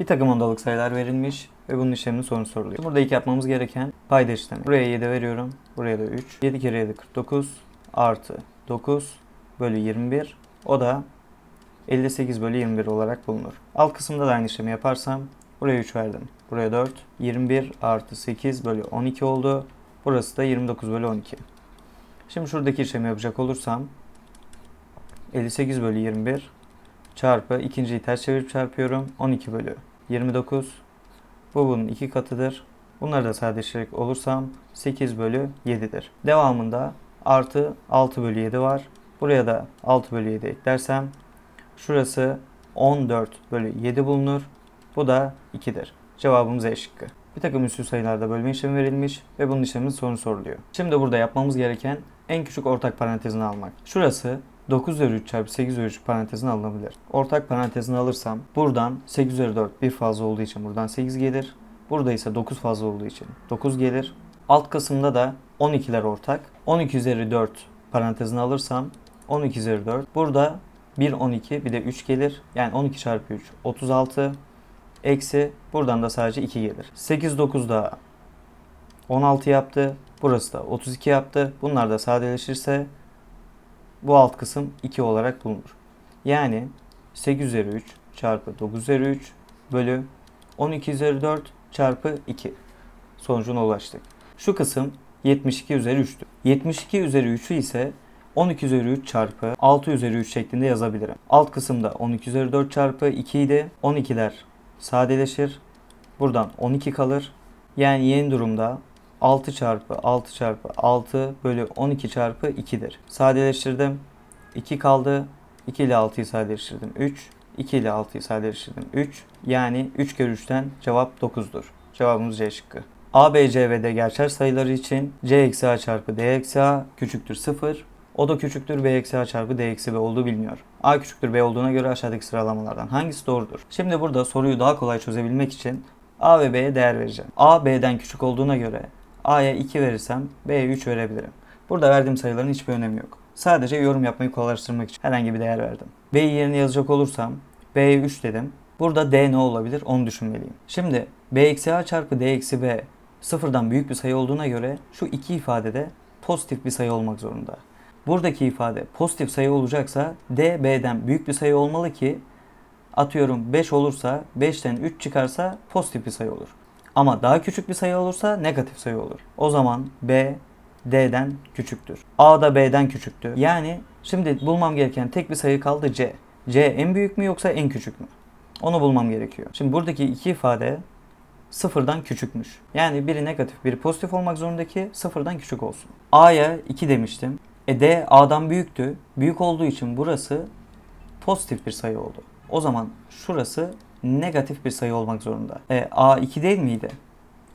Bir takım ondalık sayılar verilmiş ve bunun işleminin sonucu soruluyor. Burada ilk yapmamız gereken payda işlemi. Buraya 7 veriyorum. Buraya da 3. 7 kere 7 49 artı 9 bölü 21. O da 58 bölü 21 olarak bulunur. Alt kısımda da aynı işlemi yaparsam buraya 3 verdim. Buraya 4. 21 artı 8 bölü 12 oldu. Burası da 29 bölü 12. Şimdi şuradaki işlemi yapacak olursam 58 bölü 21 çarpı ikinciyi ters çevirip çarpıyorum. 12 bölü 29. Bu bunun iki katıdır. Bunları da sadeleştirerek olursam 8 bölü 7'dir. Devamında artı 6 bölü 7 var. Buraya da 6 bölü 7 eklersem şurası 14 bölü 7 bulunur. Bu da 2'dir. Cevabımız E şıkkı. Bir takım üstü sayılarda bölme işlemi verilmiş ve bunun işleminin sonucu soruluyor. Şimdi burada yapmamız gereken en küçük ortak parantezini almak. Şurası 9 üzeri 3 çarpı 8 üzeri 3 parantezine alınabilir. Ortak parantezini alırsam buradan 8 üzeri 4 bir fazla olduğu için buradan 8 gelir. Burada ise 9 fazla olduğu için 9 gelir. Alt kısımda da 12'ler ortak. 12 üzeri 4 parantezini alırsam 12 üzeri 4. Burada 1 12 bir de 3 gelir. Yani 12 çarpı 3 36. Eksi buradan da sadece 2 gelir. 8 9 da 16 yaptı. Burası da 32 yaptı. Bunlar da sadeleşirse bu alt kısım 2 olarak bulunur. Yani 8 üzeri 3 çarpı 9 üzeri 3 bölü 12 üzeri 4 çarpı 2 sonucuna ulaştık. Şu kısım 72 üzeri 3'tü. 72 üzeri 3'ü ise 12 üzeri 3 çarpı 6 üzeri 3 şeklinde yazabilirim. Alt kısımda 12 üzeri 4 çarpı 2 idi. 12'ler sadeleşir. Buradan 12 kalır. Yani yeni durumda 6 çarpı 6 çarpı 6 bölü 12 çarpı 2'dir. Sadeleştirdim. 2 kaldı. 2 ile 6'yı sadeleştirdim. 3. 2 ile 6'yı sadeleştirdim. 3. Yani 3 kere 3'ten cevap 9'dur. Cevabımız C şıkkı. A, B, C ve D gerçel sayıları için C eksi A çarpı D eksi A küçüktür 0. O da küçüktür B eksi A çarpı D eksi B olduğu biliniyor. A küçüktür B olduğuna göre aşağıdaki sıralamalardan hangisi doğrudur? Şimdi burada soruyu daha kolay çözebilmek için A ve B'ye değer vereceğim. A B'den küçük olduğuna göre A'ya 2 verirsem B'ye 3 verebilirim. Burada verdiğim sayıların hiçbir önemi yok. Sadece yorum yapmayı kolaylaştırmak için herhangi bir değer verdim. B'yi yerine yazacak olursam B'ye 3 dedim. Burada D ne olabilir onu düşünmeliyim. Şimdi B eksi A çarpı D eksi B sıfırdan büyük bir sayı olduğuna göre şu iki ifadede pozitif bir sayı olmak zorunda. Buradaki ifade pozitif sayı olacaksa D B'den büyük bir sayı olmalı ki atıyorum 5 olursa 5'ten 3 çıkarsa pozitif bir sayı olur. Ama daha küçük bir sayı olursa negatif sayı olur. O zaman B D'den küçüktür. A da B'den küçüktü. Yani şimdi bulmam gereken tek bir sayı kaldı C. C en büyük mü yoksa en küçük mü? Onu bulmam gerekiyor. Şimdi buradaki iki ifade sıfırdan küçükmüş. Yani biri negatif biri pozitif olmak zorunda ki sıfırdan küçük olsun. A'ya 2 demiştim. E D A'dan büyüktü. Büyük olduğu için burası pozitif bir sayı oldu. O zaman şurası negatif bir sayı olmak zorunda. E, A 2 değil miydi?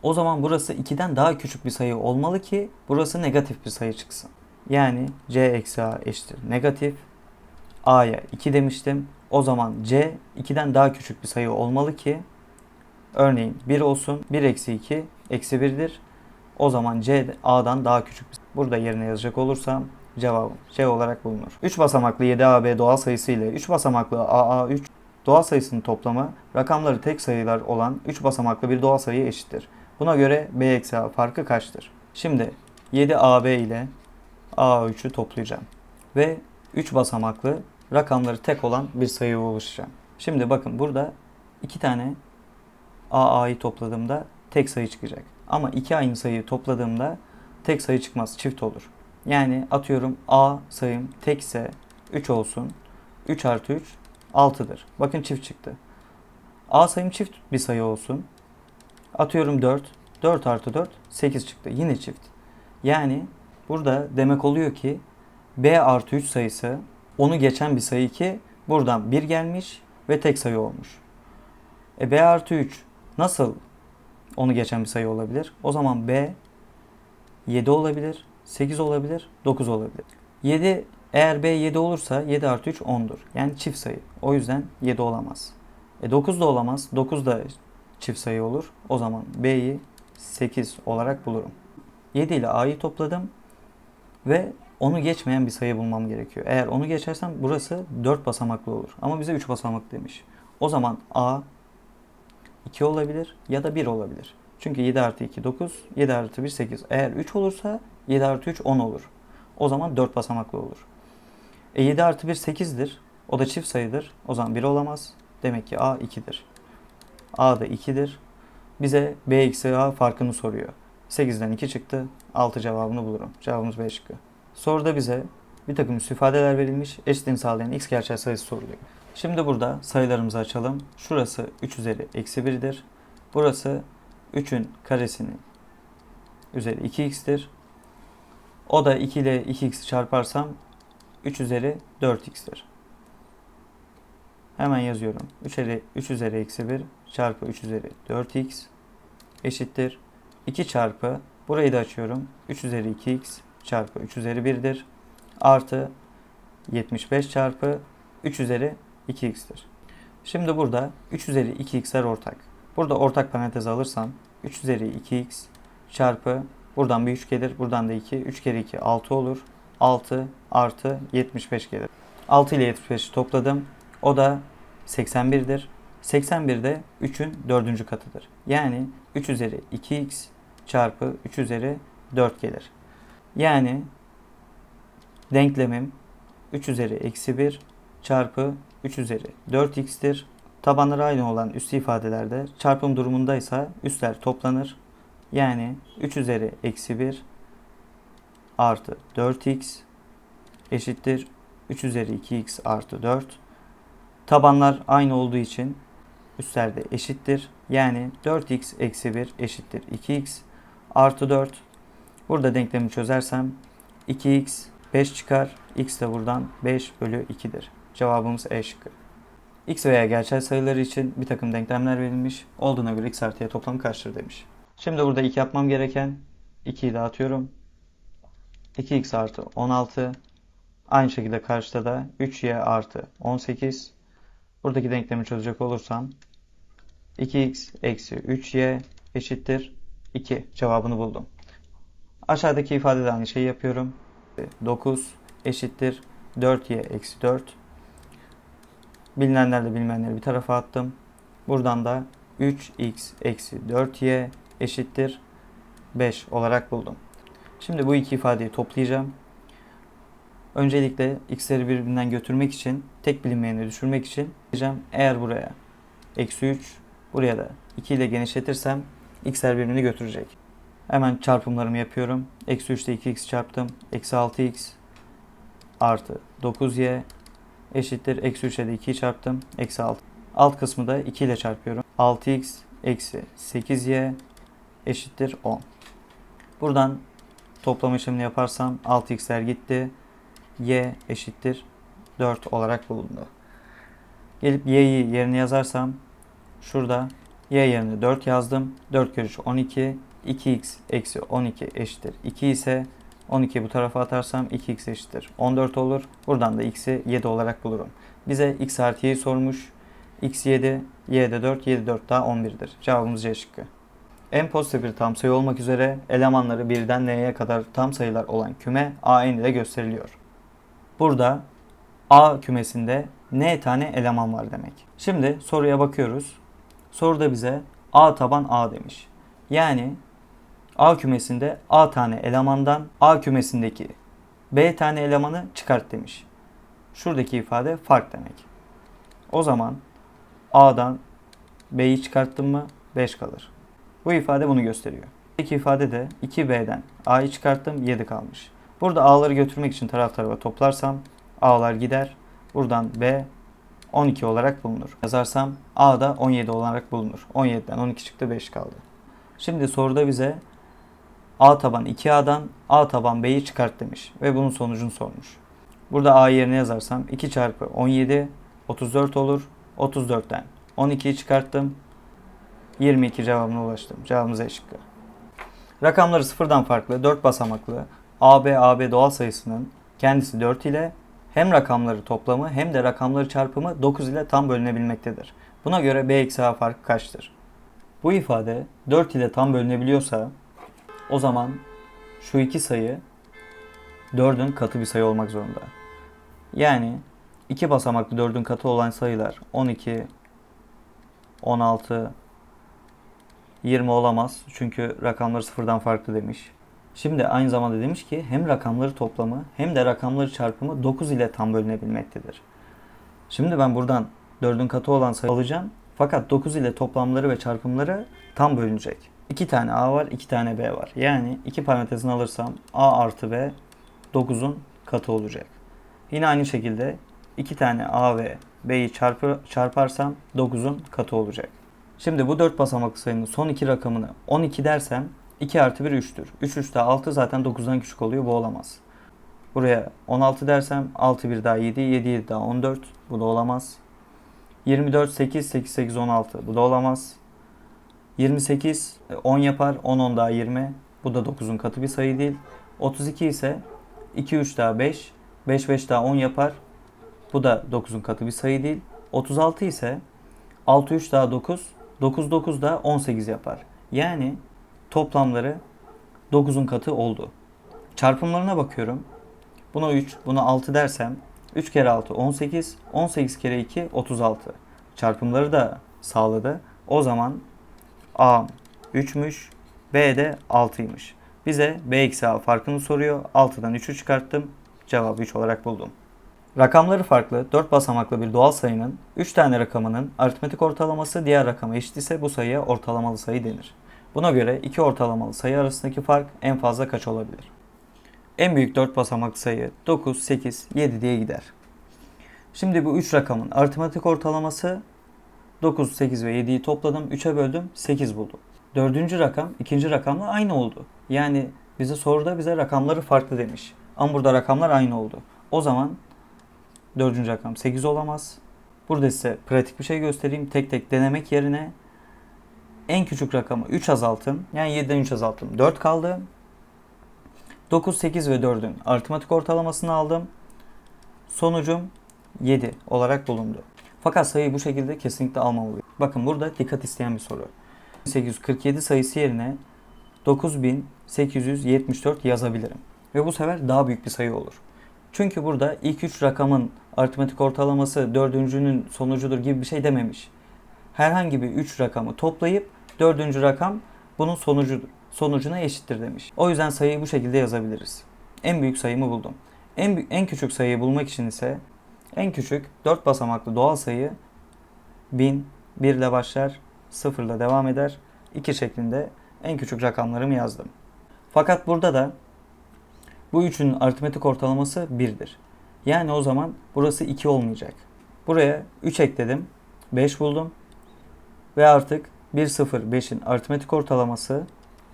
O zaman burası 2'den daha küçük bir sayı olmalı ki burası negatif bir sayı çıksın. Yani C eksi A eşittir negatif. A'ya 2 demiştim. O zaman C 2'den daha küçük bir sayı olmalı ki örneğin 1 olsun. 1 eksi 2 eksi 1'dir. O zaman C A'dan daha küçük bir Burada yerine yazacak olursam cevabım C olarak bulunur. 3 basamaklı 7AB doğal sayısı ile 3 basamaklı AA3 doğal sayısının toplamı rakamları tek sayılar olan 3 basamaklı bir doğal sayıya eşittir. Buna göre B eksi A farkı kaçtır? Şimdi 7AB ile AA3'ü toplayacağım. Ve 3 basamaklı rakamları tek olan bir sayıya oluşacağım. Şimdi bakın burada iki tane AA'yı topladığımda tek sayı çıkacak. Ama iki aynı sayıyı topladığımda tek sayı çıkmaz, çift olur. Yani atıyorum A sayım tekse 3 olsun. 3 artı 3 6'dır. Bakın çift çıktı. A sayım çift bir sayı olsun. Atıyorum 4. 4 artı 4 8 çıktı. Yine çift. Yani burada demek oluyor ki B artı 3 sayısı onu geçen bir sayı ki buradan 1 gelmiş ve tek sayı olmuş. E B artı 3 nasıl onu geçen bir sayı olabilir? O zaman B 7 olabilir, 8 olabilir, 9 olabilir. 7 eğer B 7 olursa 7 artı 3 10'dur. Yani çift sayı. O yüzden 7 olamaz. E 9 da olamaz. 9 da çift sayı olur. O zaman B'yi 8 olarak bulurum. 7 ile A'yı topladım ve onu geçmeyen bir sayı bulmam gerekiyor. Eğer onu geçersem burası 4 basamaklı olur. Ama bize 3 basamaklı demiş. O zaman A 2 olabilir ya da 1 olabilir. Çünkü 7 artı 2 9, 7 artı 1 8. Eğer 3 olursa 7 artı 3 10 olur. O zaman 4 basamaklı olur. E 7 artı 1 8'dir. O da çift sayıdır. O zaman 1 olamaz. Demek ki A 2'dir. A da 2'dir. Bize B eksi A farkını soruyor. 8'den 2 çıktı. 6 cevabını bulurum. Cevabımız B şıkkı. Soruda bize bir takım ifadeler verilmiş. Eşitliğini sağlayan x gerçel sayısı soruluyor. Şimdi burada sayılarımızı açalım. Şurası 3 üzeri eksi 1'dir. Burası 3'ün karesinin üzeri 2x'tir. O da 2 ile 2x'i çarparsam 3 üzeri 4x'tir. Hemen yazıyorum. 3 üzeri, 3 üzeri eksi 1 çarpı 3 üzeri 4x eşittir. 2 çarpı burayı da açıyorum. 3 üzeri 2x çarpı 3 üzeri 1'dir. Artı 75 çarpı 3 üzeri 2x'tir. Şimdi burada 3 üzeri 2x'ler ortak. Burada ortak parantez alırsam 3 üzeri 2x çarpı buradan bir 3 gelir. Buradan da 2. 3 kere 2 6 olur. 6 artı 75 gelir. 6 ile 75'i topladım. O da 81'dir. 81 de 3'ün 4. katıdır. Yani 3 üzeri 2x çarpı 3 üzeri 4 gelir. Yani denklemim 3 üzeri eksi 1 çarpı 3 üzeri 4x'tir. Tabanları aynı olan üstü ifadelerde çarpım durumundaysa üstler toplanır. Yani 3 üzeri eksi 1 artı 4x eşittir 3 üzeri 2x artı 4. Tabanlar aynı olduğu için üstler de eşittir. Yani 4x eksi 1 eşittir 2x artı 4. Burada denklemi çözersem 2x 5 çıkar. x de buradan 5 bölü 2'dir. Cevabımız E şıkkı. x veya gerçel sayıları için bir takım denklemler verilmiş. Olduğuna göre x artı y toplam kaçtır demiş. Şimdi burada 2 yapmam gereken 2'yi dağıtıyorum. 2x artı 16. Aynı şekilde karşıda da 3y artı 18. Buradaki denklemi çözecek olursam 2x eksi 3y eşittir 2 cevabını buldum. Aşağıdaki ifadede aynı şeyi yapıyorum. 9 eşittir 4y eksi 4. Bilinenlerle bilmeyenleri bir tarafa attım. Buradan da 3x eksi 4y eşittir 5 olarak buldum. Şimdi bu iki ifadeyi toplayacağım. Öncelikle x'leri birbirinden götürmek için, tek bilinmeyeni düşürmek için diyeceğim. Eğer buraya eksi 3, buraya da 2 ile genişletirsem x'ler birbirini götürecek. Hemen çarpımlarımı yapıyorum. Eksi 3 ile 2x çarptım. Eksi 6x artı 9y eşittir. Eksi 3 ile de 2'yi çarptım. Eksi 6. Alt kısmı da 2 ile çarpıyorum. 6x eksi 8y eşittir 10. Buradan toplama işlemini yaparsam 6x'ler gitti. y eşittir 4 olarak bulundu. Gelip y'yi yerine yazarsam şurada y yerine 4 yazdım. 4 kere 3 12. 2x eksi 12 eşittir 2 ise 12 bu tarafa atarsam 2x eşittir 14 olur. Buradan da x'i 7 olarak bulurum. Bize x artı y'yi sormuş. x 7, y de 4, 7 4 daha 11'dir. Cevabımız C şıkkı. En pozitif bir tam sayı olmak üzere elemanları birden n'ye kadar tam sayılar olan küme a n ile gösteriliyor. Burada a kümesinde n tane eleman var demek. Şimdi soruya bakıyoruz. Soruda bize a taban a demiş. Yani A kümesinde A tane elemandan A kümesindeki B tane elemanı çıkart demiş. Şuradaki ifade fark demek. O zaman A'dan B'yi çıkarttım mı 5 kalır. Bu ifade bunu gösteriyor. İki ifade de 2B'den A'yı çıkarttım 7 kalmış. Burada A'ları götürmek için taraf tarafa toplarsam A'lar gider. Buradan B 12 olarak bulunur. Yazarsam A da 17 olarak bulunur. 17'den 12 çıktı 5 kaldı. Şimdi soruda bize A taban 2A'dan A taban B'yi çıkart demiş ve bunun sonucunu sormuş. Burada A yerine yazarsam 2 çarpı 17 34 olur. 34'ten 12'yi çıkarttım. 22 cevabına ulaştım. Cevabımız E. Rakamları sıfırdan farklı 4 basamaklı AB AB doğal sayısının kendisi 4 ile hem rakamları toplamı hem de rakamları çarpımı 9 ile tam bölünebilmektedir. Buna göre B eksi A farkı kaçtır? Bu ifade 4 ile tam bölünebiliyorsa o zaman şu iki sayı 4'ün katı bir sayı olmak zorunda. Yani iki basamaklı 4'ün katı olan sayılar 12, 16, 20 olamaz. Çünkü rakamları sıfırdan farklı demiş. Şimdi aynı zamanda demiş ki hem rakamları toplamı hem de rakamları çarpımı 9 ile tam bölünebilmektedir. Şimdi ben buradan 4'ün katı olan sayı alacağım. Fakat 9 ile toplamları ve çarpımları tam bölünecek. 2 tane A var, 2 tane B var. Yani 2 parantezini alırsam A artı B 9'un katı olacak. Yine aynı şekilde 2 tane A ve B'yi çarpı, çarparsam 9'un katı olacak. Şimdi bu 4 basamaklı sayının son iki rakamını 12 dersem 2 artı 1 3'tür. 3 3 daha 6 zaten 9'dan küçük oluyor bu olamaz. Buraya 16 dersem 6 1 daha 7, 7 7 daha 14 bu da olamaz. 24 8 8 8 16 bu da olamaz. 28 10 yapar 10 10 daha 20 bu da 9'un katı bir sayı değil. 32 ise 2 3 daha 5 5 5 daha 10 yapar bu da 9'un katı bir sayı değil. 36 ise 6 3 daha 9 9 9 da 18 yapar. Yani toplamları 9'un katı oldu. Çarpımlarına bakıyorum. Buna 3, buna 6 dersem 3 kere 6 18, 18 kere 2 36. Çarpımları da sağladı. O zaman A 3'müş, B de 6'ymış. Bize B eksi A farkını soruyor. 6'dan 3'ü çıkarttım. Cevabı 3 olarak buldum. Rakamları farklı 4 basamaklı bir doğal sayının 3 tane rakamının aritmetik ortalaması diğer rakama eşit ise bu sayıya ortalamalı sayı denir. Buna göre iki ortalamalı sayı arasındaki fark en fazla kaç olabilir? En büyük 4 basamaklı sayı 9, 8, 7 diye gider. Şimdi bu 3 rakamın aritmetik ortalaması 9, 8 ve 7'yi topladım. 3'e böldüm. 8 buldum. Dördüncü rakam ikinci rakamla aynı oldu. Yani bize soruda bize rakamları farklı demiş. Ama burada rakamlar aynı oldu. O zaman dördüncü rakam 8 olamaz. Burada size pratik bir şey göstereyim. Tek tek denemek yerine en küçük rakamı 3 azaltın. Yani 7'den 3 azalttım. 4 kaldı. 9, 8 ve 4'ün aritmatik ortalamasını aldım. Sonucum 7 olarak bulundu. Fakat sayıyı bu şekilde kesinlikle almamalıyım. Bakın burada dikkat isteyen bir soru. 847 sayısı yerine 9874 yazabilirim. Ve bu sefer daha büyük bir sayı olur. Çünkü burada ilk 3 rakamın aritmetik ortalaması dördüncünün sonucudur gibi bir şey dememiş. Herhangi bir 3 rakamı toplayıp dördüncü rakam bunun sonucudur. Sonucuna eşittir demiş. O yüzden sayıyı bu şekilde yazabiliriz. En büyük sayımı buldum. En, en küçük sayıyı bulmak için ise en küçük 4 basamaklı doğal sayı 1000, 1 ile başlar, 0 ile devam eder. 2 şeklinde en küçük rakamlarımı yazdım. Fakat burada da bu üçün aritmetik ortalaması 1'dir. Yani o zaman burası 2 olmayacak. Buraya 3 ekledim. 5 buldum. Ve artık 1, 0, 5'in aritmetik ortalaması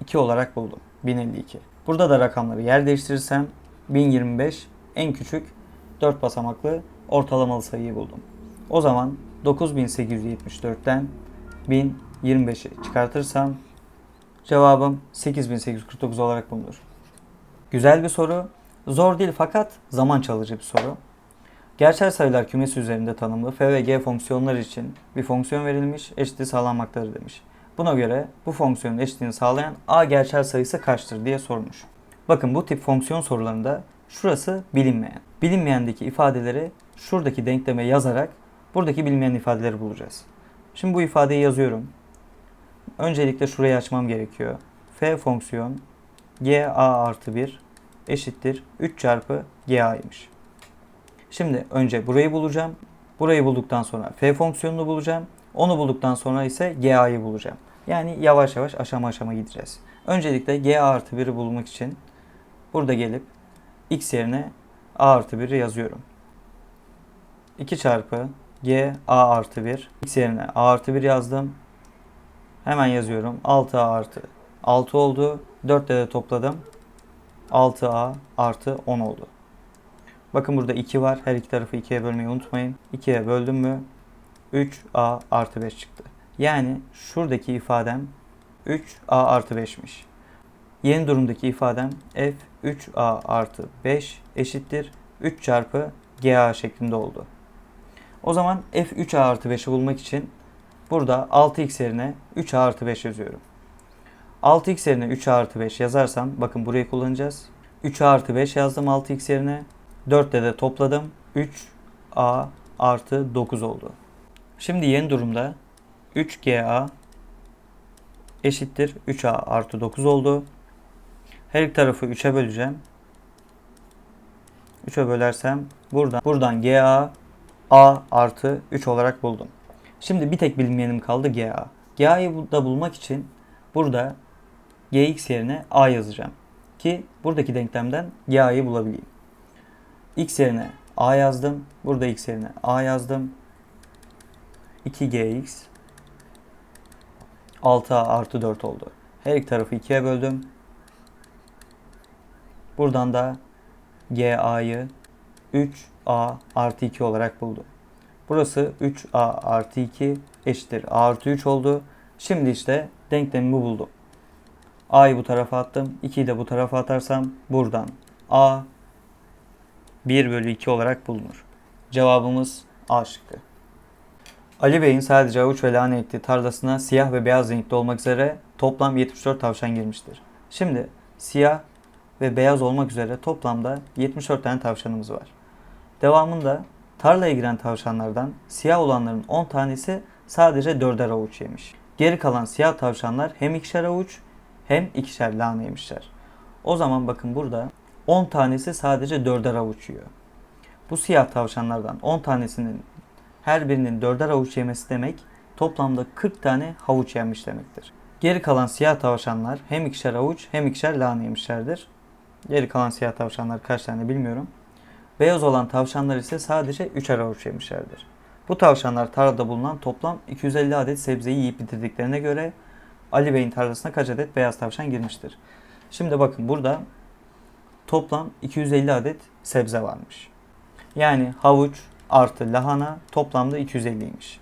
2 olarak buldum. 1052. Burada da rakamları yer değiştirirsem 1025 en küçük 4 basamaklı ortalamalı sayıyı buldum. O zaman 9874'ten 1025'i çıkartırsam cevabım 8849 olarak bulunur. Güzel bir soru. Zor değil fakat zaman çalıcı bir soru. Gerçel sayılar kümesi üzerinde tanımlı f ve g fonksiyonlar için bir fonksiyon verilmiş, eşitliği sağlanmaktadır demiş. Buna göre bu fonksiyonun eşitliğini sağlayan a gerçel sayısı kaçtır diye sormuş. Bakın bu tip fonksiyon sorularında şurası bilinmeyen. Bilinmeyendeki ifadeleri şuradaki denkleme yazarak buradaki bilinmeyen ifadeleri bulacağız. Şimdi bu ifadeyi yazıyorum. Öncelikle şurayı açmam gerekiyor. f fonksiyon g a artı 1 eşittir 3 çarpı ga'ymış. Şimdi önce burayı bulacağım. Burayı bulduktan sonra f fonksiyonunu bulacağım. Onu bulduktan sonra ise ga'yı bulacağım. Yani yavaş yavaş aşama aşama gideceğiz. Öncelikle g artı 1'i bulmak için burada gelip x yerine a artı 1'i yazıyorum. 2 çarpı g a artı 1 x yerine a artı 1 yazdım. Hemen yazıyorum. 6a artı 6 oldu. 4 de topladım. 6a artı 10 oldu. Bakın burada 2 var. Her iki tarafı 2'ye bölmeyi unutmayın. 2'ye böldüm mü 3a artı 5 çıktı. Yani şuradaki ifadem 3a artı 5'miş. Yeni durumdaki ifadem f 3a artı 5 eşittir 3 çarpı ga şeklinde oldu. O zaman f 3a artı 5'i bulmak için burada 6x yerine 3a artı 5 yazıyorum. 6x yerine 3a artı 5 yazarsam bakın burayı kullanacağız. 3a artı 5 yazdım 6x yerine. 4 de de topladım. 3a artı 9 oldu. Şimdi yeni durumda 3ga eşittir 3a artı 9 oldu. Her iki tarafı 3'e böleceğim. 3'e bölersem buradan buradan GA A artı 3 olarak buldum. Şimdi bir tek bilinmeyenim kaldı GA. GA'yı da bulmak için burada GX yerine A yazacağım. Ki buradaki denklemden GA'yı bulabileyim. X yerine A yazdım. Burada X yerine A yazdım. 2GX 6A artı 4 oldu. Her iki tarafı 2'ye böldüm. Buradan da GA'yı 3A artı 2 olarak buldum. Burası 3A artı 2 eşittir A artı 3 oldu. Şimdi işte denklemimi buldum. A'yı bu tarafa attım. 2'yi de bu tarafa atarsam buradan A 1 bölü 2 olarak bulunur. Cevabımız A şıkkı. Ali Bey'in sadece avuç ve lahana ektiği tarlasına siyah ve beyaz renkli olmak üzere toplam 74 tavşan girmiştir. Şimdi siyah ve beyaz olmak üzere toplamda 74 tane tavşanımız var. Devamında tarlaya giren tavşanlardan siyah olanların 10 tanesi sadece 4'er avuç yemiş. Geri kalan siyah tavşanlar hem ikişer avuç hem ikişer lahana yemişler. O zaman bakın burada 10 tanesi sadece 4'er avuç yiyor. Bu siyah tavşanlardan 10 tanesinin her birinin 4'er avuç yemesi demek toplamda 40 tane havuç yenmiş demektir. Geri kalan siyah tavşanlar hem ikişer avuç hem ikişer lahana yemişlerdir. Geri kalan siyah tavşanlar kaç tane bilmiyorum. Beyaz olan tavşanlar ise sadece 3'er avuç yemişlerdir. Bu tavşanlar tarlada bulunan toplam 250 adet sebzeyi yiyip bitirdiklerine göre Ali Bey'in tarlasına kaç adet beyaz tavşan girmiştir? Şimdi bakın burada toplam 250 adet sebze varmış. Yani havuç artı lahana toplamda 250'ymiş.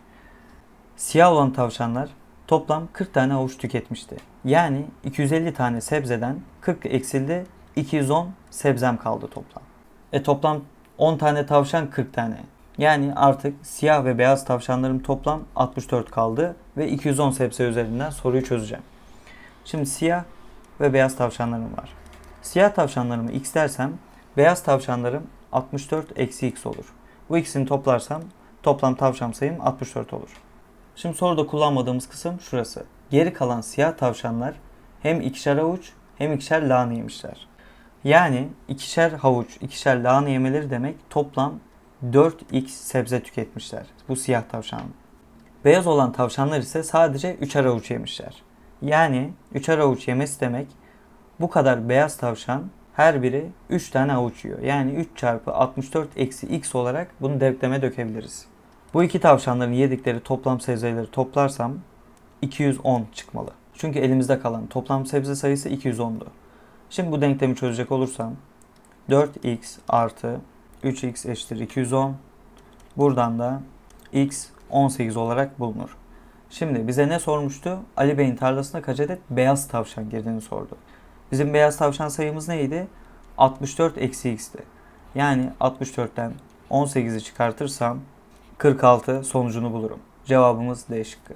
Siyah olan tavşanlar toplam 40 tane havuç tüketmişti. Yani 250 tane sebzeden 40 eksildi 210 sebzem kaldı toplam. E toplam 10 tane tavşan 40 tane. Yani artık siyah ve beyaz tavşanlarım toplam 64 kaldı ve 210 sebze üzerinden soruyu çözeceğim. Şimdi siyah ve beyaz tavşanlarım var. Siyah tavşanlarımı x dersem beyaz tavşanlarım 64 eksi x olur. Bu ikisini toplarsam toplam tavşan sayım 64 olur. Şimdi soruda kullanmadığımız kısım şurası. Geri kalan siyah tavşanlar hem ikişer avuç hem ikişer lahana yemişler. Yani ikişer havuç, ikişer lahana yemeleri demek toplam 4x sebze tüketmişler. Bu siyah tavşan. Beyaz olan tavşanlar ise sadece 3'er avuç yemişler. Yani 3'er avuç yemesi demek bu kadar beyaz tavşan her biri 3 tane avuç yiyor. Yani 3 çarpı 64 eksi x olarak bunu denkleme dökebiliriz. Bu iki tavşanların yedikleri toplam sebzeleri toplarsam 210 çıkmalı. Çünkü elimizde kalan toplam sebze sayısı 210'du. Şimdi bu denklemi çözecek olursam 4x artı 3x eşittir 210. Buradan da x 18 olarak bulunur. Şimdi bize ne sormuştu? Ali Bey'in tarlasına kaç adet beyaz tavşan girdiğini sordu. Bizim beyaz tavşan sayımız neydi? 64 eksi x'ti. Yani 64'ten 18'i çıkartırsam 46 sonucunu bulurum. Cevabımız D şıkkı.